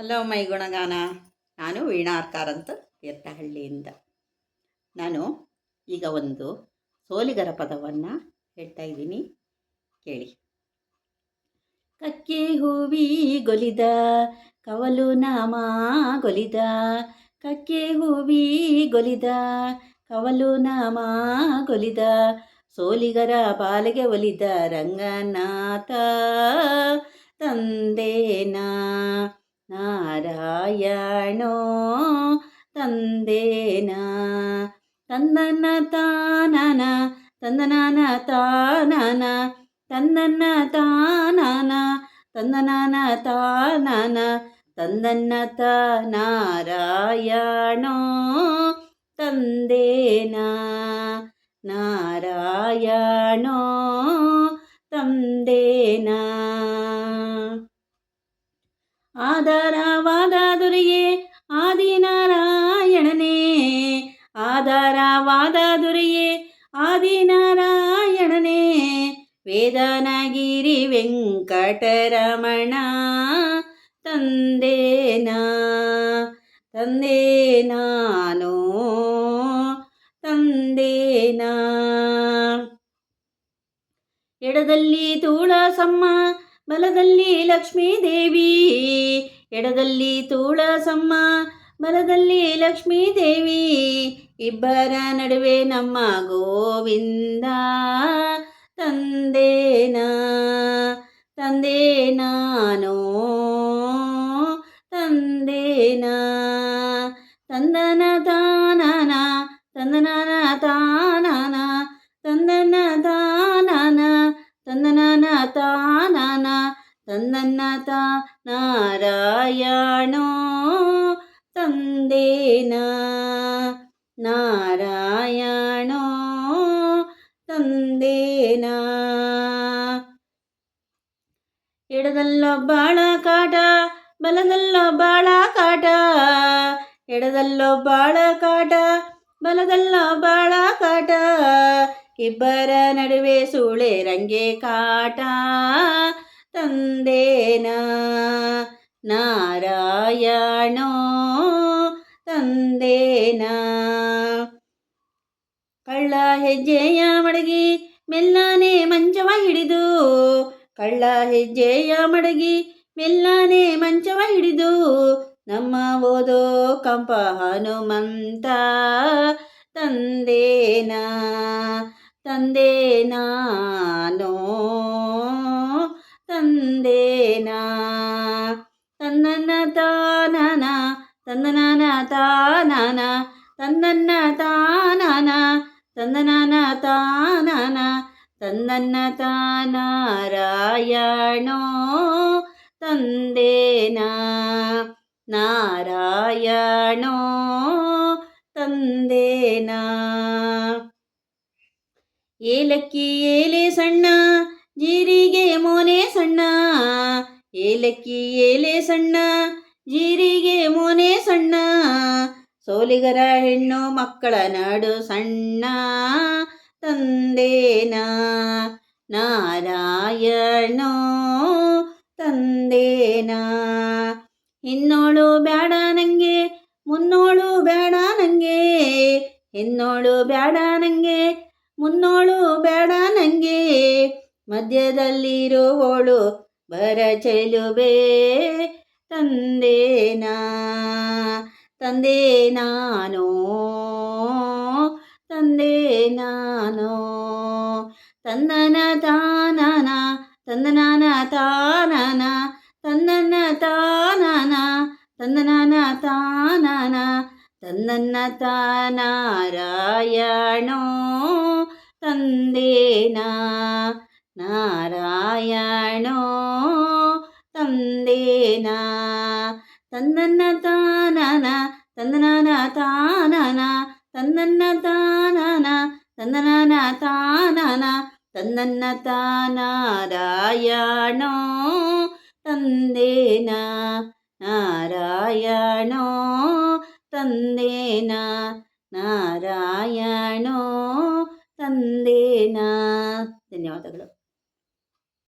Hello my ಗುಣಗಾನ. ನಾನು ವೀಣಾರ್ಕಾರ್ ಅಂತ ತೀರ್ಥಹಳ್ಳಿಯಿಂದ. ನಾನು ಈಗ ಒಂದು ಸೋಲಿಗರ ಪದವನ್ನು ಹೇಳ್ತಾ ಇದ್ದೀನಿ. ಕೇಳಿ. ಕಕ್ಕೆ ಹೂವಿ ಗೊಲಿದ, ಕವಲು ನಾಮ ಗೊಲಿದ, ಕಕ್ಕೆ ಹೂವಿ ಗೊಲಿದ, ಕವಲು ನಾಮ ಗೊಲಿದ, ಸೋಲಿಗರ ಬಾಲಿಗೆ ಒಲಿದ ರಂಗನಾಥ. ತಂದೇನಾ ನಾರಾಯಣೋ ತಂದೇನ, ತಂದನ ತಾನನ ತಂದನನ ತಾನನ, ತಂದನ ತಾನನ ತಂದನನ ತಾನನ ತಂದನ್ನ ನಾರಾಯಣೋ ತಂದೇನ, ನಾರಾಯಣೋ ತಂದೇನಾ. ಆಧಾರವಾದ ದೊರೆಯೇ ಆದಿನಾರಾಯಣನೇ. ವೇದನಗಿರಿ ವೆಂಕಟರಮಣ, ತಂದೇನಾ ತಂದೆ ನಾನು ತಂದೇನಾ. ಎಡದಲ್ಲಿ ತೂಳಸಮ್ಮ, ಬಲದಲ್ಲಿ ಲಕ್ಷ್ಮೀ ದೇವಿ ಎಡದಲ್ಲಿ ತೂಳಸಮ್ಮ ಬಲದಲ್ಲಿ ಲಕ್ಷ್ಮೀ ದೇವಿ ಇಬ್ಬರ ನಡುವೆ ನಮ್ಮ ಗೋವಿಂದ. ತಂದೇನ ತಂದೆ ನಾನು ತಂದೇನ. ತಂದನ ತಾನನ ತಂದನ ತಾನನ ತಂದನ ತಾನನ ತಂದನ ತಾನನ ತಂದನ್ನತ ನಾರಾಯಣೋ. ತಂದೇನ? ನಾರಾಯಣೋ ತಂದೇನ? ಎಡದಲ್ಲೊಬ್ಬಾಳ ಕಾಟ ಬಲದಲ್ಲೊಬ್ಬಾಳ ಕಾಟ. ಎಡದಲ್ಲೊಬ್ಬಾಳ ಕಾಟ ಬಲದಲ್ಲೊಬ್ಬಾಳ ಕಾಟ. ಇಬ್ಬರ ನಡುವೆ ಸೂಳೆ ರಂಗೆ ಕಾಟ. ತಂದೇನ? ನಾರಾಯಣೋ ಹೆಜ್ಜೆಯ ಮಡಗಿ ಮೆಲ್ಲನೆ ಮಂಚವ ಹಿಡಿದು. ಕಳ್ಳ ಹೆಜ್ಜೆಯ ಮಡಗಿ ಮೆಲ್ಲನೆ ಮಂಚವ ಹಿಡಿದು. ನಮ್ಮ ಓದೋ ಕಂಪ ಹನುಮಂತ, ತಂದೇನ ತಂದೆ ನಾನೋ ತಂದೇನ ತಾನನ ತನ್ನ ತಾನನ ತನ್ನನ್ನ ತಾನಾರಾಯಣೋ, ತಂದೇನ ನಾರಾಯಣೋ, ತಂದೇನ. ಏಲಕ್ಕಿ ಏಲೆ ಸಣ್ಣ, ಜೀರಿಗೆ ಮೋನೆ ಸಣ್ಣ. ಏಲಕ್ಕಿ ಏಲೆ ಸಣ್ಣ, ಜೀರಿಗೆ ಮೋನೆ ಸಣ್ಣ. ಸೋಲಿಗರ ಹೆಣ್ಣು ಮಕ್ಕಳ ನಾಡು ಸಣ್ಣ. ತಂದೇನ ನಾರಾಯಣೋ, ತಂದೇನ. ಇನ್ನೋಳು ಬೇಡ ನಂಗೆ, ಮುನ್ನೋಳು ಬೇಡ ನಂಗೆ. ಇನ್ನೋಳು ಬೇಡ ನಂಗೆ, ಮುನ್ನೋಳು ಬೇಡ ನಂಗೆ. ಮಧ್ಯದಲ್ಲಿರುವವಳು ಬರ ಚೆಲುಬೆ, ತಂದೇನಾ. ತಂದೆ ನಾನು ತಂದೆ ನಾನು ತಂದನ ತಾನನ ತಂದನನ ತಾನನ ತಂದನ ತಾನನ ತಂದನನ ತಾನನ ತಂದನ್ನ ತಾನಾರಾಯಣೋ ತಂದೇನಾ ನಾರಾಯಣೋ ತಂದೇನ ತಂದನ್ನ ತಾನನ ತಂದನನ ತಾನನ ತಂದನ್ನ ತಾನನ ತಂದನನ ತಾನನ ತಂದನ್ನ ತಾನಾರಾಯಣೋ ತಂದೇನ ನಾರಾಯಣೋ ತಂದೇನ ನಾರಾಯಣೋ ತಂದೇನ ಧನ್ಯವಾದಗಳು